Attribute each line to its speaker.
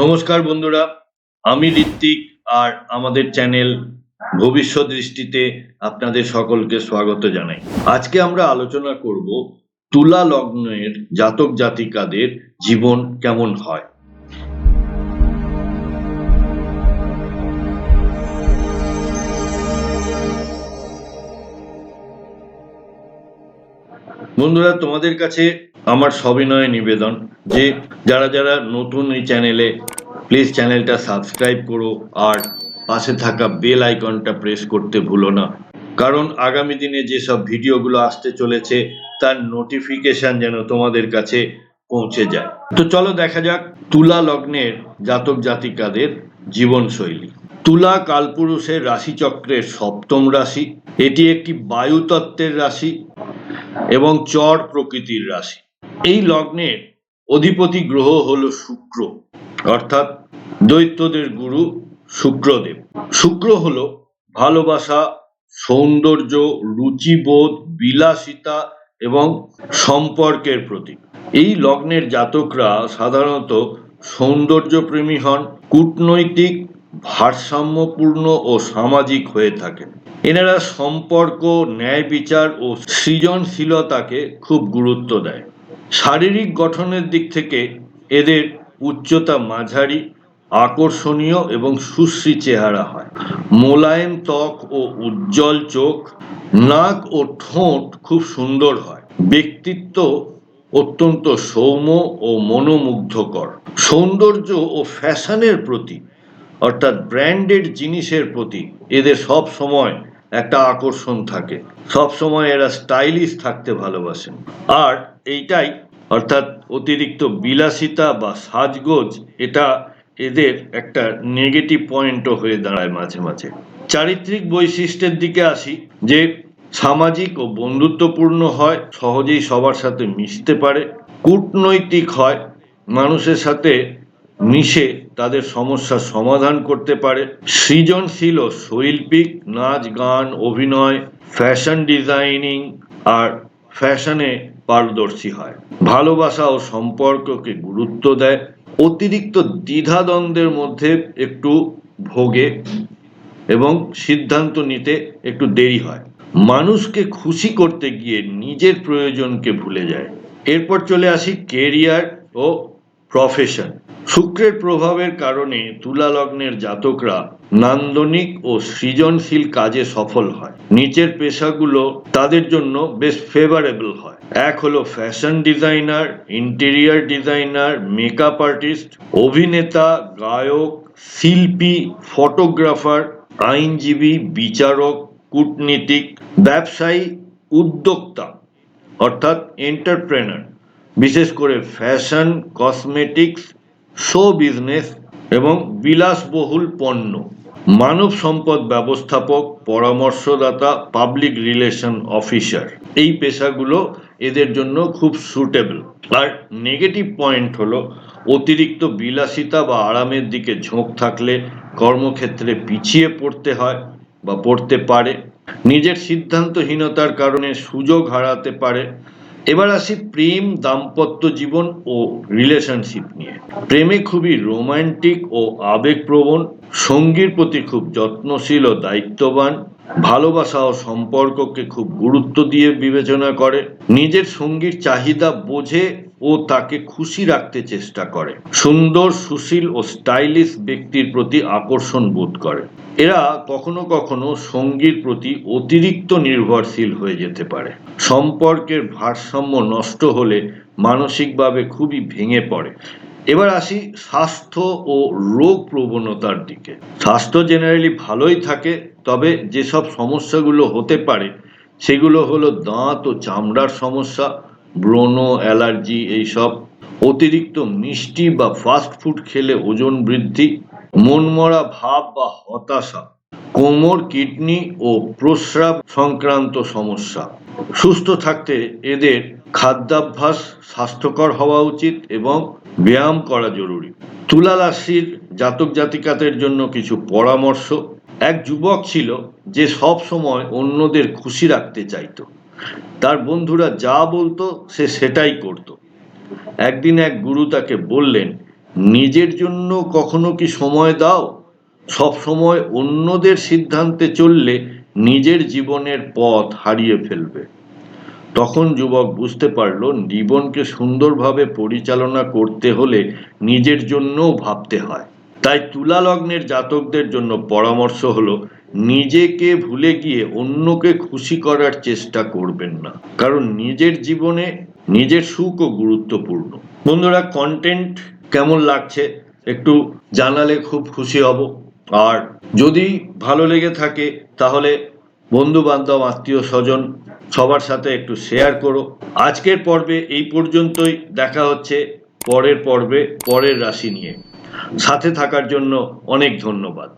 Speaker 1: নমস্কার বন্ধুরা, আমি ঋত্বিক আর আমাদের চ্যানেল ভবিষ্যৎ দৃষ্টিতে আপনাদের সকলকে স্বাগত জানাই। আজকে আমরা আলোচনা করব তুলা লগ্নের জাতক জাতিকাদের জীবন কেমন হয়। বন্ধুরা, তোমাদের কাছে আমার সবিনয় নিবেদন যে যারা যারা নতুন এই চ্যানেলে প্লিজ চ্যানেলটা সাবস্ক্রাইব করো আর পাশে থাকা বেল আইকনটা প্রেস করতে ভুলো না। কারণ আগামী দিনে যেসব ভিডিওগুলো আসতে চলেছে, তার নোটিফিকেশন যেন তোমাদের কাছে পৌঁছে যায়। তো চলো দেখা যাক তুলা লগ্নের জাতক জাতিকাদের জীবনশৈলী। তুলা কালপুরুষের রাশিচক্রের সপ্তম রাশি, এটি একটি বায়ুতত্ত্বের রাশি এবং চর প্রকৃতির রাশি। এই লগ্নের অধিপতি গ্রহ হল শুক্র, অর্থাৎ দৈত্যদের গুরু শুক্রদেব। শুক্র হল ভালোবাসা, সৌন্দর্য, রুচিবোধ, বিলাসিতা এবং সম্পর্কের প্রতীক। এই লগ্নের জাতকরা সাধারণত সৌন্দর্যপ্রেমী হন, কূটনৈতিক, ভারসাম্যপূর্ণ ও সামাজিক হয়ে থাকেন। এনারা সম্পর্ক, ন্যায় বিচার ও সৃজনশীলতাকে খুব গুরুত্ব দেয়। শারীরিক গঠনের দিক থেকে এদের উচ্চতা মাঝারি, আকর্ষণীয় এবং সুশ্রী চেহারা হয়। মোলায়েম ত্বক ও উজ্জ্বল চোখ, নাক ও ঠোঁট খুব সুন্দর হয়। ব্যক্তিত্ব অত্যন্ত সৌম্য ও মনোমুগ্ধকর। সৌন্দর্য ও ফ্যাশনের প্রতি অর্থাৎ ব্র্যান্ডেড জিনিসের প্রতি এদের সব সময় একটা আকর্ষণ থাকে। সব সময় এরা স্টাইলিশ থাকতে ভালোবাসেন। আর এইটাই, অর্থাৎ অতিরিক্ত বিলাসিতা বা সাজগোজ, এটা এদের একটা নেগেটিভ পয়েন্টও হয়ে দাঁড়ায় মাঝে মাঝে। চারিত্রিক বৈশিষ্ট্যের দিকে আসি, যে সামাজিক ও বন্ধুত্বপূর্ণ হয়, সহজেই সবার সাথে মিশতে পারে। কূটনৈতিক হয়, মানুষের সাথে মিশে তাদের সমস্যার সমাধান করতে পারে। সৃজনশীল ও শৈল্পিক নাচ, গান, অভিনয়, ফ্যাশন ডিজাইনিং আর ফ্যাশনে পারদর্শী হয়। ভালোবাসা ও সম্পর্ককে গুরুত্ব দেয়। অতিরিক্ত দ্বিধাদ্বন্দ্বের মধ্যে একটু ভোগে এবং সিদ্ধান্ত নিতে একটু দেরি হয়। মানুষকে খুশি করতে গিয়ে নিজের প্রয়োজনকে ভুলে যায়। এরপর চলে আসি কেরিয়ার ও প্রফেশন শুক্রের প্রভাবের কারণে তুলা লগ্নের জাতকরা নান্দনিক ও সৃজনশীল কাজে সফল হয়। নিচের পেশাগুলো তাদের জন্য বেশ ফেভারেবল হয়। এক হলো fashion designer interior designer makeup artist অভিনেতা, গায়ক, শিল্পী ফটোগ্রাফার আইনজীবী, বিচারক, কূটনীতিক, ব্যবসায়ী, উদ্যোক্তা, অর্থাৎ এন্টারপ্রেনার বিশেষ করে ফ্যাশন কসমেটিক্স শো বিজনেস এবং বিলাসবহুল পণ্য। মানব সম্পদ ব্যবস্থাপক, পরামর্শদাতা পাবলিক রিলেশন অফিসার এই পেশাগুলো এদের জন্য খুব সুটেবল আর নেগেটিভ পয়েন্ট হলো, অতিরিক্ত বিলাসিতা বা আরামের দিকে ঝোঁক থাকলে কর্মক্ষেত্রে পিছিয়ে পড়তে হয় বা পড়তে পারে। নিজের সিদ্ধান্তহীনতার কারণে সুযোগ হারাতে পারে। এবার আসি প্রেম দাম্পত্য জীবন ও রিলেশনশিপ নিয়ে। প্রেমে খুবই রোমান্টিক ও আবেগপ্রবণ সঙ্গীর প্রতি খুব যত্নশীল ও দায়িত্ববান, ভালোবাসা ও সম্পর্ককে খুব গুরুত্ব দিয়ে বিবেচনা করে, নিজের সঙ্গীর চাহিদা বোঝে ও তাকে খুশি রাখতে চেষ্টা করে, সুন্দর, সুশীল ও স্টাইলিশ ব্যক্তির প্রতি আকর্ষণ বোধ করে। এরা কখনো কখনো সঙ্গীর প্রতি অতিরিক্ত নির্ভরশীল হয়ে যেতে পারে। সম্পর্কের ভারসাম্য নষ্ট হলে মানসিকভাবে খুবই ভেঙে পড়ে। এবার আসি স্বাস্থ্য ও রোগ প্রবণতার দিকে। স্বাস্থ্য জেনারেলি ভালোই থাকে, তবে যেসব সমস্যাগুলো হতে পারে, সেগুলো হলো দাঁত ও চামড়ার সমস্যা, ব্রণ, অ্যালার্জি এইসব, অতিরিক্ত মিষ্টি বা ফাস্ট ফুড খেলে ওজন বৃদ্ধি, মনমরা ভাব বা হতাশা, কোমর, কিডনি ও প্রস্রাব সংক্রান্ত সমস্যা। সুস্থ থাকতে এদের খাদ্যাভ্যাস স্বাস্থ্যকর হওয়া উচিত এবং ব্যায়াম করা জরুরি। তুলা রাশির জাতক জাতিকাদের জন্য কিছু পরামর্শ। এক যুবক ছিল যে সব সময় অন্যদের খুশি রাখতে চাইতো। তার বন্ধুরা যা বলতো সে সেটাই করত। একদিন এক গুরু তাকে বললেন, নিজের জন্য কখনো কি সময় দাও? সব সময় অন্যদের সিদ্ধান্তে চললে নিজের জীবনের পথ হারিয়ে ফেলবে। তখন যুবক বুঝতে পারল জীবনকে সুন্দরভাবে পরিচালনা করতে হলে নিজের জন্যও ভাবতে হয়। তাই তুলা লগ্নের জাতকদের জন্য পরামর্শ হলো, নিজেকে ভুলে গিয়ে অন্যকে খুশি করার চেষ্টা করবেন না। কারণ নিজের জীবনে নিজের সুখও গুরুত্বপূর্ণ। বন্ধুরা কন্টেন্ট কেমন লাগছে? একটু জানালে খুব খুশি হব। আর যদি ভালো লেগে থাকে, তাহলে বন্ধু বান্ধব আত্মীয় স্বজন সবার সাথে একটু শেয়ার করো। আজকের পর্বে এই পর্যন্তই। দেখা হচ্ছে পরের পর্বে, পরের রাশি নিয়ে। সাথে থাকার জন্য অনেক ধন্যবাদ।